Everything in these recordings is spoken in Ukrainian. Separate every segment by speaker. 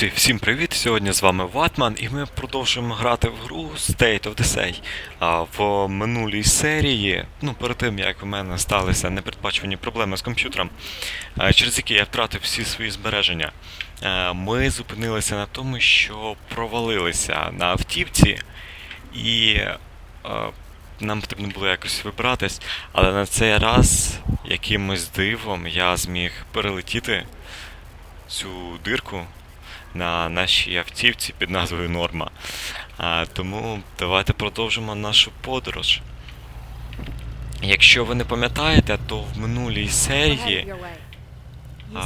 Speaker 1: Друзі, всім привіт! Сьогодні з вами Ватман, і ми продовжуємо грати в гру State of Decay. А в минулій серії, ну перед тим як в мене сталися непередбачувані проблеми з комп'ютером, через які я втратив всі свої збереження, ми зупинилися на тому, що провалилися на автівці, і нам потрібно було якось вибратись, але на цей раз якимось дивом я зміг перелетіти цю дирку на нашій автівці під назвою Норма. А, тому давайте продовжимо нашу подорож. Якщо ви не пам'ятаєте, то в минулій серії.
Speaker 2: А?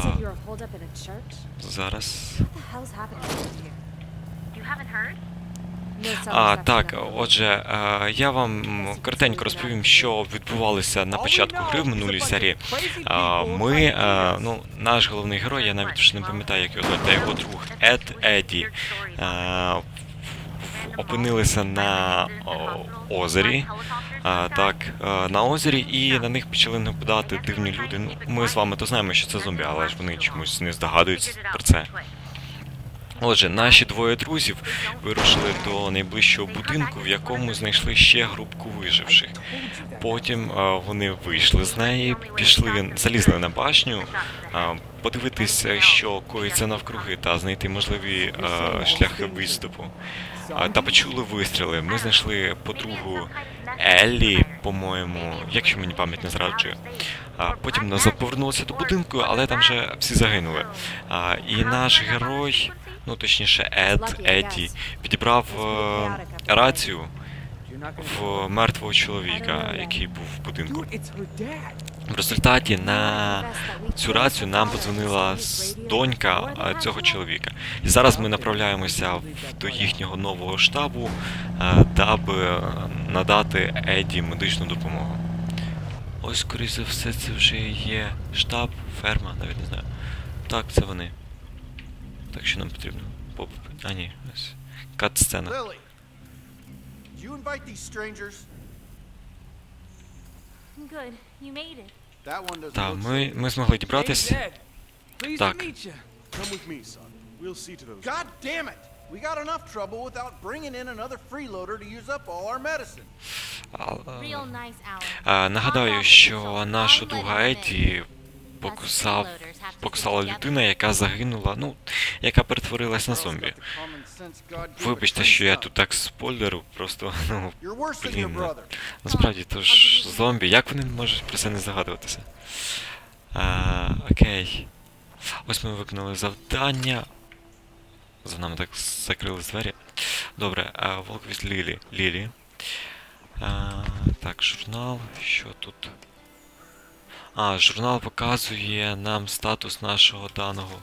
Speaker 1: Зараз. А, так, отже, е, я вам коротенько розповім, що відбувалося на початку гри в минулій серії. Ми, е, ну, наш головний герой, я навіть вже не пам'ятаю, як його звати, його друг Ед Еді. е, Опинилися на озері, так, на озері, і на них почали нападати дивні люди. Ну, ми з вами то знаємо, що це зомбі, але ж вони чомусь не здогадуються про це. Отже, наші двоє друзів вирушили до найближчого будинку, в якому знайшли ще групку виживших. Потім е, вони вийшли з неї, пішли, залізли на башню, е, подивитися, що коїться навкруги, та знайти можливі е, шляхи відступу. Е, Та почули вистріли. Ми знайшли подругу Еллі, по-моєму, якщо мені пам'ять не зраджує. А потім назад повернулися до будинку, але там вже всі загинули. А, і наш герой, ну точніше, Ед Едді, підібрав е, рацію в мертвого чоловіка, який був в будинку. В результаті на цю рацію нам подзвонила донька е, цього чоловіка. І зараз ми направляємося до їхнього нового штабу, е, даби е, надати Еді медичну допомогу. Ось, скоріш за все, це вже є штаб, ферма, навіть не знаю. Так, це вони. Так що нам потрібно. Поп... А ні, ось. Кат-сцена.
Speaker 3: Lily, did you invite these strangers?
Speaker 4: Good, you made it.
Speaker 3: That one doesn't
Speaker 1: Так, ми, ми змогли дібратись.
Speaker 5: Pleased
Speaker 1: Так.
Speaker 6: Come with me, son. We'll see to those.
Speaker 3: God damn it! We got enough trouble without bringing in another freeloader to use up all our medicine.
Speaker 1: А, а, нагадаю, що нашу друга Еді покусав, покусала людина, яка загинула, ну, яка перетворилась на зомбі. Вибачте, що я тут так спойлеру, просто, ну, блін,
Speaker 3: brother.
Speaker 1: насправді то ж зомбі, як вони можуть про це не здогадуватися? А, окей. Ось ми виконали завдання. За нами так закрили двері. Добре, а, волк від Лілі. Лілі. А, так, журнал. Що тут? А, журнал показує нам статус нашого даного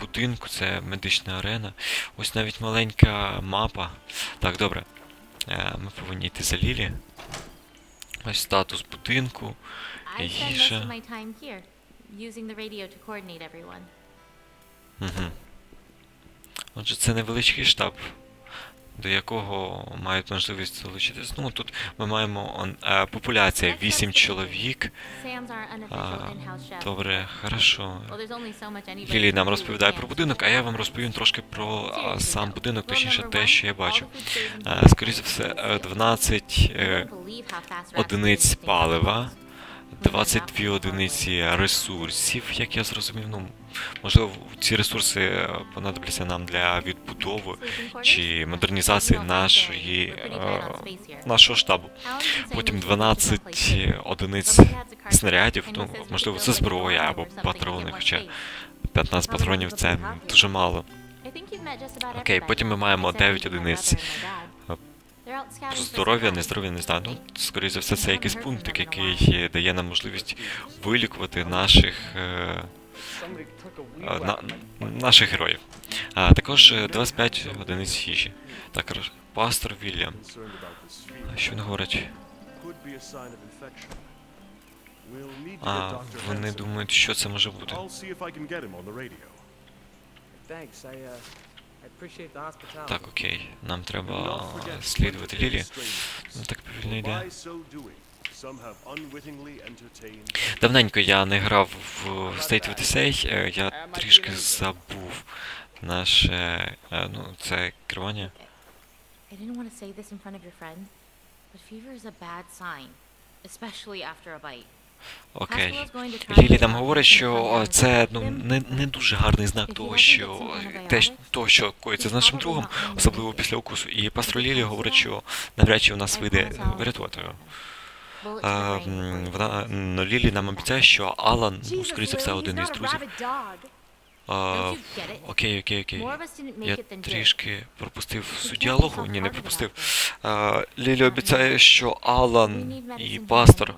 Speaker 1: будинку. Це медична арена. Ось навіть маленька мапа. Так, добре. Е, Ми повинні йти за Лілі. Ось статус будинку. Їжа. Угу. Отже, це невеличкий штаб, до якого мають можливість залучитись. Ну, тут ми маємо е, популяція 8 чоловік. А, добре, хорошо. Лілі нам розповідає про будинок, а я вам розповім трошки про а, сам будинок, точніше те, що я бачу. Е, Скоріше за все, е, 12
Speaker 4: You
Speaker 1: е, одиниць палива, 22 одиниці ресурсів, як я зрозумів. Ну, можливо, ці ресурси е, понадобляться нам для відбудови чи модернізації нашої, е, нашого штабу. Потім 12 одиниць снарядів, ну, можливо, це зброя або патрони, хоча 15 патронів це дуже мало. Окей, потім ми маємо 9 одиниць. Здоров'я, нездоров'я, не знаю. Ну, скоріше за все, це якийсь пунктик, який дає нам можливість вилікувати наших, е, е, на, наших героїв. А також е, 25 одиниць їжі. Так, пастор Вільям. Що він говорить? А, вони думають, що це може бути. Так, окей. Нам треба слідувати Лілі. Ну, так повільно йде. Давненько я не грав в State of Decay, е, я трішки забув наше. Е, ну, це керування.
Speaker 4: I didn't want to say this in front of your friend, but fever is a bad sign, especially after a bite.
Speaker 1: Окей. Лілі нам говорить, що це ну не не дуже гарний знак того, що те, того, що коїться з нашим другом, особливо після укусу. І пастор Лілі говорить, що навряд чи в нас вийде врятувати його.
Speaker 4: Ем,
Speaker 1: вона ну, Лілі нам обіцяє, що Алан ну, скоріше за все один із друзів. Окей, окей, окей. Я трішки пропустив
Speaker 4: суть
Speaker 1: діалогу. Ні, не пропустив. Е, Лілі обіцяє, що Алан і пастор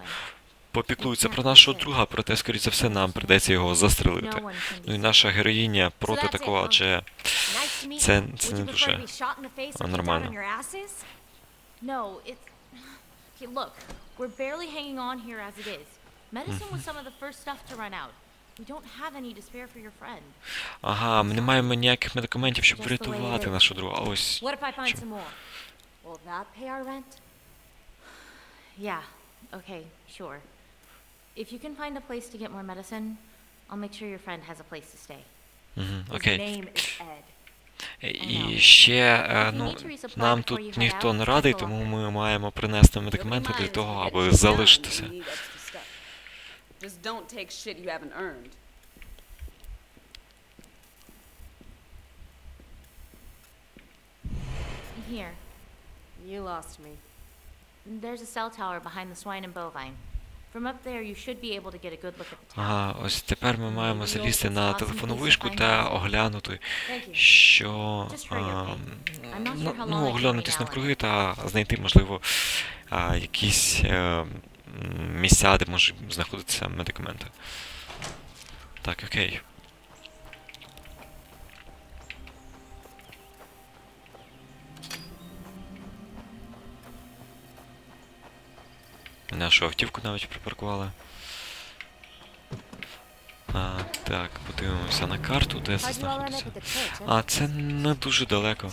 Speaker 1: попіклуються про нашого друга, проте, скоріше за все, нам придеться його застрелити. Ну і наша героїня проти такого, адже це, це не дуже нормально. Ага, ми не маємо ніяких медикаментів, щоб врятувати нашу друга. Ось.
Speaker 4: Yeah, okay, sure. If you can find a place to get more medicine, I'll make sure your friend has a place to stay.
Speaker 1: Мгм,
Speaker 2: His
Speaker 1: окей.
Speaker 2: name is Ed.
Speaker 1: І ще е, ну, нам тут ніхто не радий, тому ми маємо принести медикаменти для того, аби залишитися.
Speaker 7: You need extra stuff. Just don't take shit you haven't earned.
Speaker 4: Here,
Speaker 2: You lost me.
Speaker 4: there's a cell tower behind the swine and bovine. From up there, you should be able to get a good look at the tower.
Speaker 1: Ага, ось тепер ми маємо залізти на телефонну вишку та оглянути, що а, ну, ну, оглянутись навкруги та знайти, можливо, а, якісь а, місця, де можуть знаходитися медикаменти. Так, окей. Нашу автівку навіть припаркували. А, Так, подивимося на карту, де це знаходиться. А, це не дуже далеко.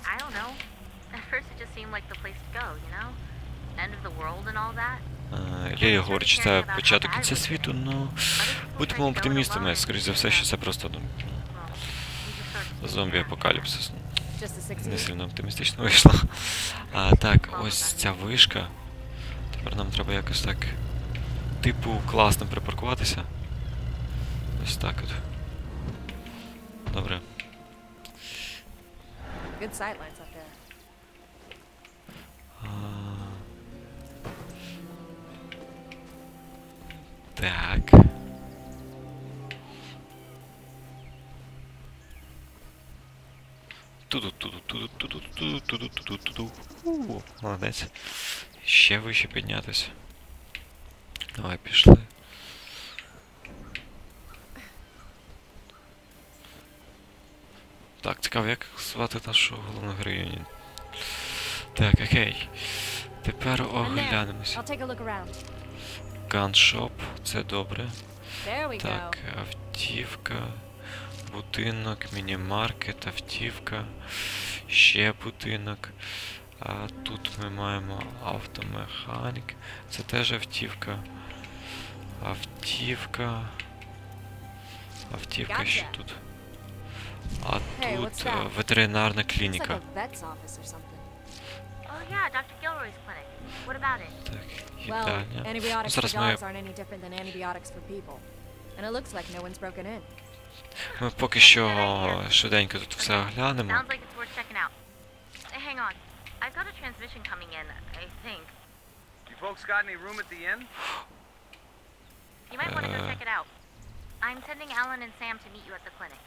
Speaker 1: Лілія говорить, що це початок кінця світу, ну будемо оптимістами, скоріш за все, що це просто
Speaker 2: зомбі-апокаліпсис.
Speaker 1: Не сильно оптимістично вийшло. А так, ось ця вишка. Тепер нам треба якось так. Типу класно припаркуватися. Ось так от. Добре.
Speaker 2: Good sight lines up there.
Speaker 1: А... Так. Ту-ду-ту-ду-ту-ду-ту-ду-ту-ду-ту-ду-ту-ду-ту-ду. Молодець. Ще вище піднятися. Давай пішли. Так, цікаво, як звати нашу головну героїню. Так, окей. Тепер оглянемося. Ганшоп, це добре. Так, автівка, будинок, міні-маркет, автівка, ще будинок. А Тут ми маємо автомеханік. Це теж автівка. Автівка. Автівка
Speaker 2: що
Speaker 1: тут? А тут е, ветеринарна клініка. Так, їдальня.
Speaker 2: Ну,
Speaker 1: зараз ми... Ми поки що е, швиденько тут все оглянемо.
Speaker 4: I've got a transmission coming in, I think.
Speaker 3: You folks got any room at the inn?
Speaker 4: You might want to go
Speaker 1: Uh.
Speaker 4: check it out. I'm sending Alan and Sam to meet you at the clinic.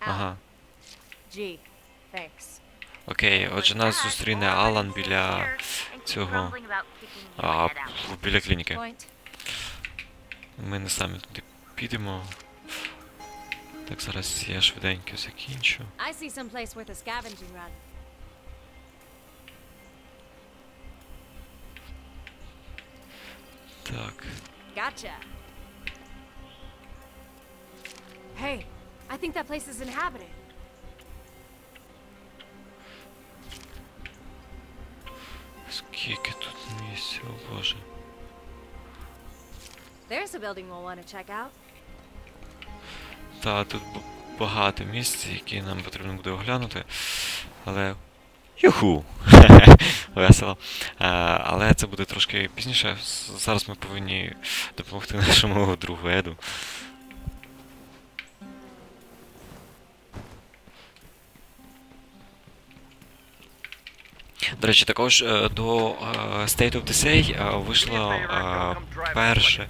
Speaker 1: Ага.
Speaker 2: Gee, thanks.
Speaker 1: Окей, отже, нас зустріне Алан біля цього. А, біля клініки. Ми не самі туди підемо. Так, зараз я швиденько закінчу.
Speaker 2: I see some place worth a scavenging run.
Speaker 1: Так.
Speaker 2: Gotcha. Hey, I think that place is inhabited.
Speaker 1: Скільки тут місця, о боже.
Speaker 2: There's a building we'll want to check out.
Speaker 1: Та, тут багато місць, які нам потрібно буде оглянути. Але. Юху! Весело. Е, але це буде трошки пізніше. Зараз ми повинні допомогти нашому другу Еду. До речі, також е, до е, State of Decay вийшло перше.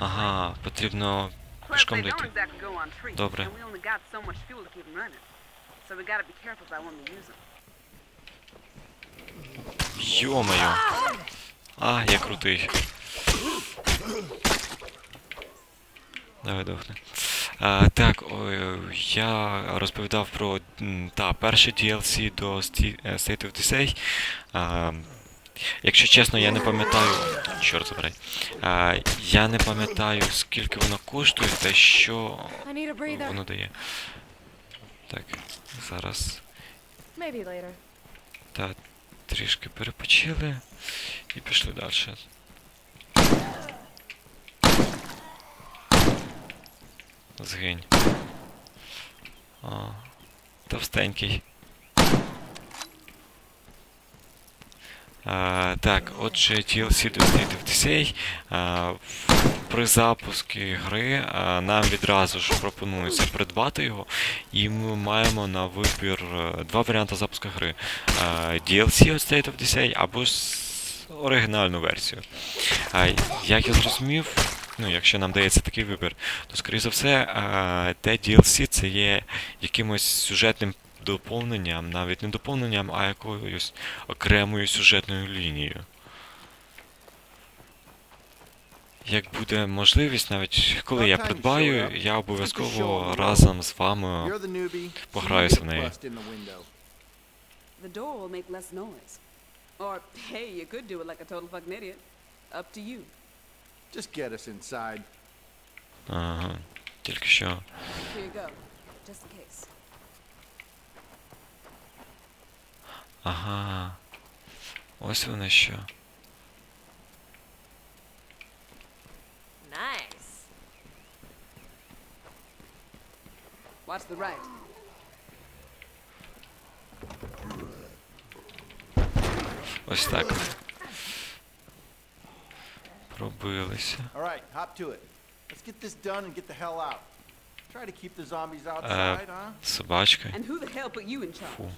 Speaker 1: Ага, потрібно пішком дойти. Добре.
Speaker 7: and we only got so we gotta be careful about when we use them.
Speaker 1: Йо-моє. А, я крутий. Давай дохни. А, так, ой, я розповідав про та, перше DLC до е, State of Decay. А, якщо чесно, я не пам'ятаю. Чорт забирай. А, я не пам'ятаю, скільки воно коштує та що воно дає. Так, зараз.
Speaker 2: Maybe.
Speaker 1: Так, трішки перепочили і пішли далі. Згинь. О, товстенький. А, Так, отже, TLC 296 при запуску гри нам відразу ж пропонується придбати його, і ми маємо на вибір е, два варіанти запуску гри. DLC від State of Decay або оригінальну версію. Як я зрозумів, ну, якщо нам дається такий вибір, то, скоріше за все, те DLC це є якимось сюжетним доповненням, навіть не доповненням, а якоюсь окремою сюжетною лінією. Як буде можливість, навіть коли я придбаю, я обов'язково разом з вами пограюся в неї.
Speaker 3: the
Speaker 7: door will make less noise. Or, hey, you could do it like a total fucking idiot. Up to you.
Speaker 3: Just get us inside.
Speaker 1: Ага. Тільки що.
Speaker 7: Here you go. Just in case.
Speaker 1: Ага. Ось воно що.
Speaker 7: Watch the right.
Speaker 1: Ось так. Пробилися.
Speaker 3: All right, hop to it. Let's get this done and get the hell out. Try to keep the zombies outside, huh?
Speaker 1: Собачка.
Speaker 7: And who the hell put you in charge?
Speaker 1: Фу.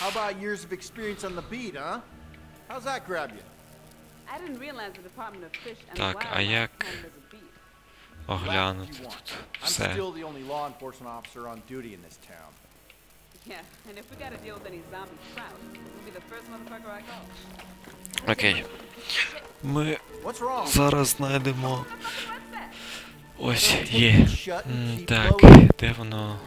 Speaker 3: How about years of experience on the beat, huh? How's that grab you?
Speaker 7: I didn't realize the Department of Fish and
Speaker 1: Так, а
Speaker 7: Wildlife
Speaker 1: як оглянути тут все? Окей. Ми зараз знайдемо. Ось є. Так, де воно?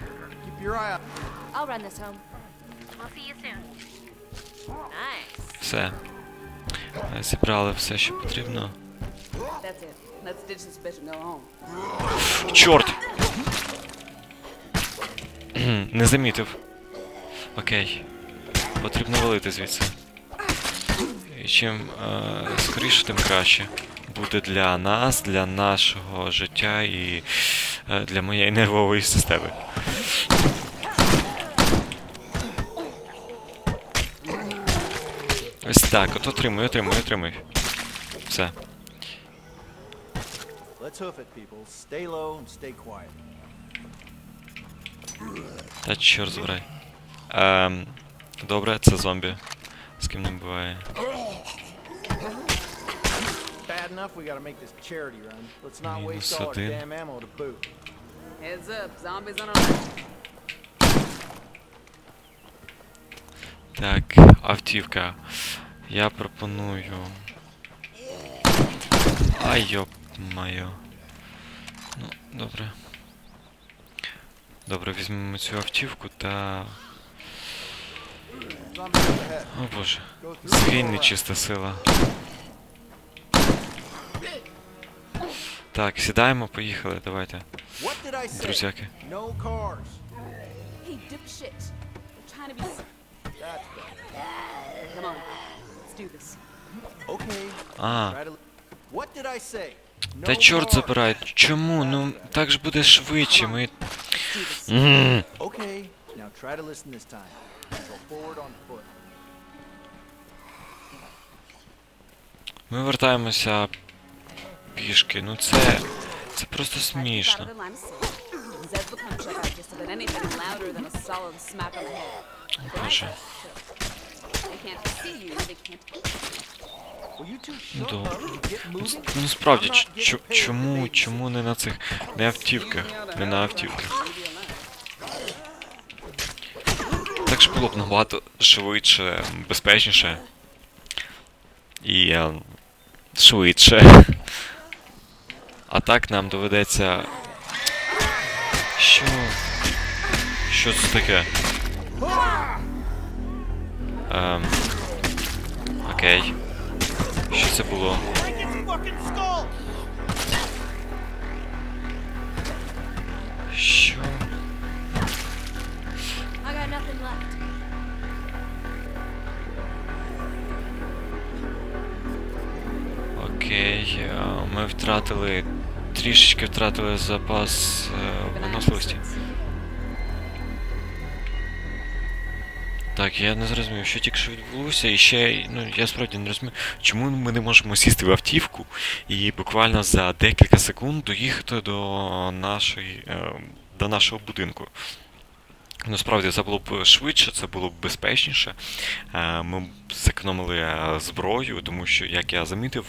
Speaker 1: Все. Е, Зібрали все, що потрібно. Чорт! Не замітив. Окей. Потрібно валити звідси. І чим е, скоріше, тим краще. Буде для нас, для нашого життя і е, для моєї нервової системи. Ось так, от отримуй, отримуй, отримуй. Все. Та чорт забирай. Ем, добре, це зомбі. З ким не буває.
Speaker 3: Bad enough we gotta make this charity run. Let's not
Speaker 1: Мінус
Speaker 3: waste all our
Speaker 1: один.
Speaker 3: damn ammo to boot.
Speaker 7: Heads up, zombies on our left.
Speaker 1: Так, автівка. Я пропоную. Ай, йоп Моє. Ну, добре. Добре, візьмемо цю автівку та. О боже. Згинь нечиста сила. Так, сідаємо, поїхали, давайте.
Speaker 3: What did I say?
Speaker 1: Друзяки. А, Та чорт забирай, чому? Ну так ж буде швидше, ми.
Speaker 3: Foot.
Speaker 1: Ми вертаємося пішки. Ну це. Це просто смішно. Боже.
Speaker 3: Two
Speaker 1: Ну Ну. Справді, чому, чому не на цих не автівках? Не на автівках. Так ж було б набагато швидше, безпечніше. І е, швидше. А так нам доведеться. Що? Що це таке? Ем... Окей. Що це було? Що? Окей, е, ми втратили. Трішечки втратили запас е, виносливості. Так, я не зрозумів, що тільки що відбулося, і ще, ну, я справді не розумію, чому ми не можемо сісти в автівку і буквально за декілька секунд доїхати до нашої, е, до нашого будинку. Насправді це було б швидше, це було б безпечніше. Е, Ми зекономили е, зброю, тому що, як я замітив,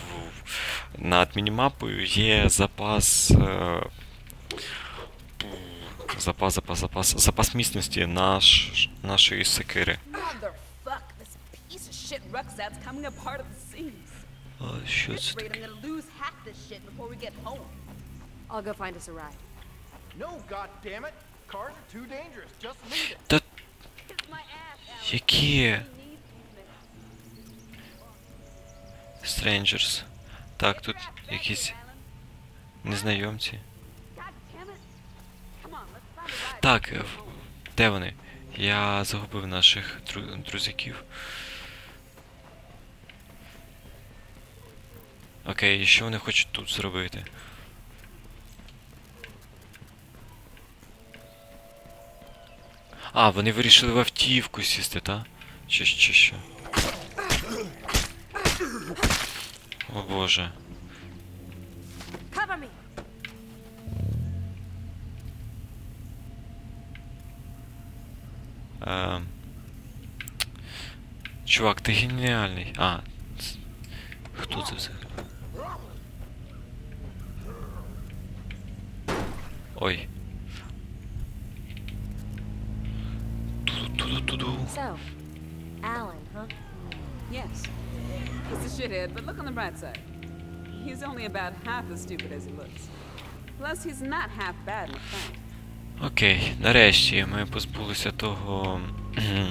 Speaker 1: над мінімапою є запас. Е, Запас, запас, запас, запас міцності наш, нашої секири. А, що це таке?
Speaker 2: I'll go find us a ride.
Speaker 3: No, goddammit. Cars are too dangerous. Just leave it.
Speaker 1: Та які. Strangers. Так, тут якісь незнайомці.
Speaker 7: God damn it. Come on, let's find a ride.
Speaker 1: Так, е, де вони? Я загубив наших дру- друзяків. Окей, і що вони хочуть тут зробити? А, вони вирішили в автівку сісти, та? Чи, чи що? О боже. чувак, ти геніальний. А. ц- Хто це взагалі? Ой. Ту-ду-ту-ду-ту-ду.
Speaker 2: So, Alan, huh?
Speaker 7: Yes. He's a shithead, but look on the bright side. He's only about half as stupid as he looks. Plus, he's not half bad in a fight.
Speaker 1: Окей, нарешті ми позбулися того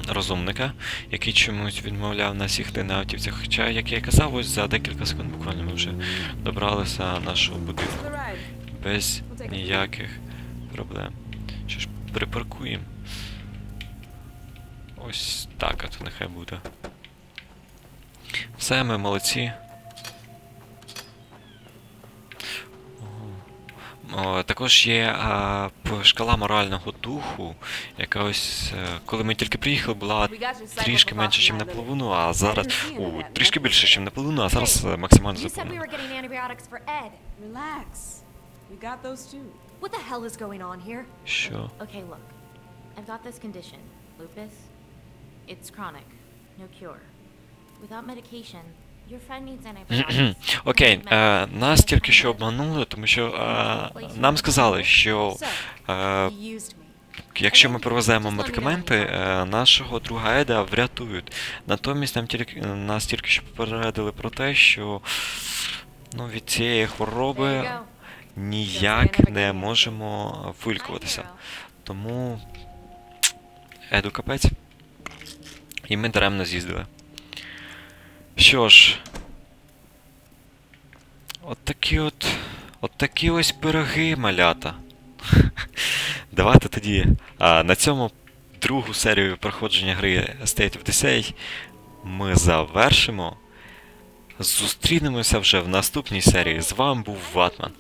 Speaker 1: розумника, який чомусь відмовляв нас їхати на автівцях. Хоча, як я казав, ось за декілька секунд буквально ми вже добралися нашого будинку. Без ніяких проблем. Що ж, припаркуємо. Ось так, а то нехай буде. Все, ми молодці. Також є а, шкала морального духу, яка ось, е, коли ми тільки приїхали, була трішки менше, ніж наполовину, а зараз.
Speaker 7: that,
Speaker 1: трішки більше, ніж наполовину, а зараз е, максимально
Speaker 2: here?
Speaker 1: Що?
Speaker 4: Okay, look. I've got this condition, lupus. It's chronic, no cure. Without medication,
Speaker 1: Окей, е, нас тільки що обманули, тому що е, нам сказали, що е, якщо ми привеземо медикаменти, е, нашого друга Еда врятують. Натомість нам тільки нас тільки що попередили про те, що ну, від цієї хвороби ніяк не можемо вилікуватися. Тому Еду капець. І ми даремно з'їздили. Що ж. От такі от. От такі ось пироги, малята. Давайте тоді а, на цьому другу серію проходження гри State of Decay ми завершимо. Зустрінемося вже в наступній серії. З вами був Ватман.